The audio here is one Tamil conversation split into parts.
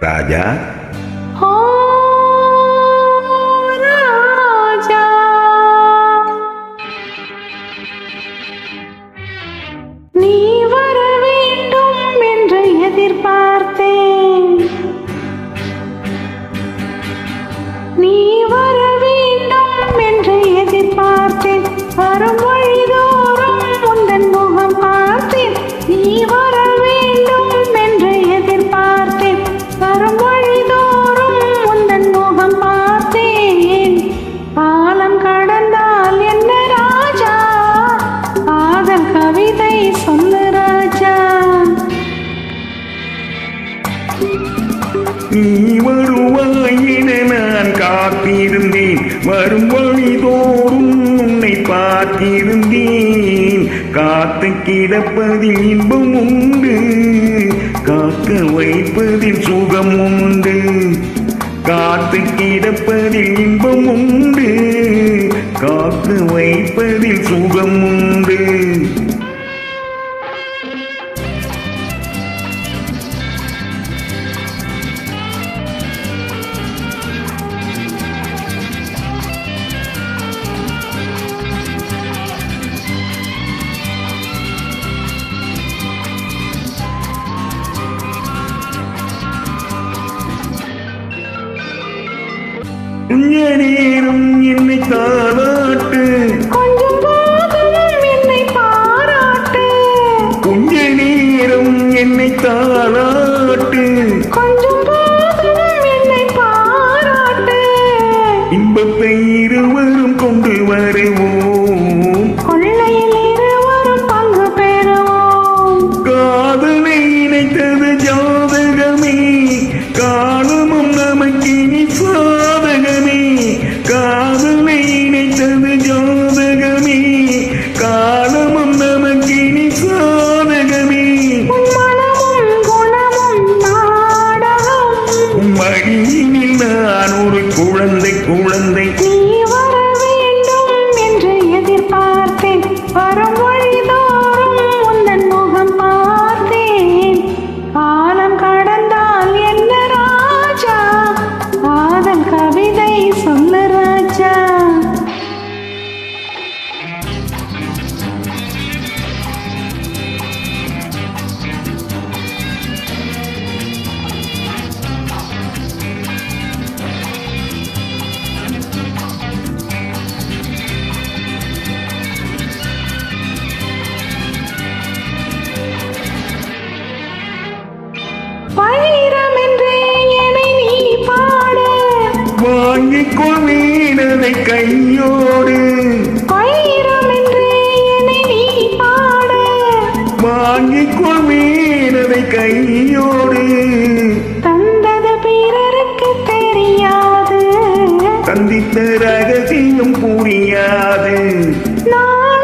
ராஜா. நீ வர வேண்டும் என்று எதிர்பார்த்தேன். வரும்போது நீ வருவாயின நான் காத்திருந்தேன். வரும் வழிதோறும் உன்னை பார்த்திருந்தேன். காத்து கிடப்பதில் இன்பம் உண்டு. காக்க வைப்பதில் சுகம் உண்டு. காத்து கிடப்பதில் இன்பம் உண்டு. காத்து வைப்பதில் சுகம் உண்டு. நேரம் என்னை தாளாட்டு. கொஞ்சம் என்னை பாராட்டு கொஞ்ச நேரம் என்னை தாளாட்டு. கொஞ்சம் என்னை பாராட்டு இன்பத்தை இருவரும் கொண்டு வருவோம். வாங்கிக் கொள்வீனதை கையோடு வைரம் என்றே என்னை நீ பாடு. வாங்கிக் கொள்வீனதை கையோடு. தந்தது பிறருக்கு தெரியாது. சந்தித்த ரகசியம் புரியாது. நாளையும்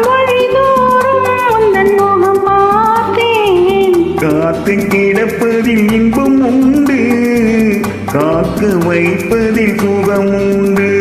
வழிதோறும் உந்தன் முகம் பார்த்தேன். காத்து கிடப்பதில் இன்பம் உண்டு. காக்க வைப்பதில் சுகம் உண்டு.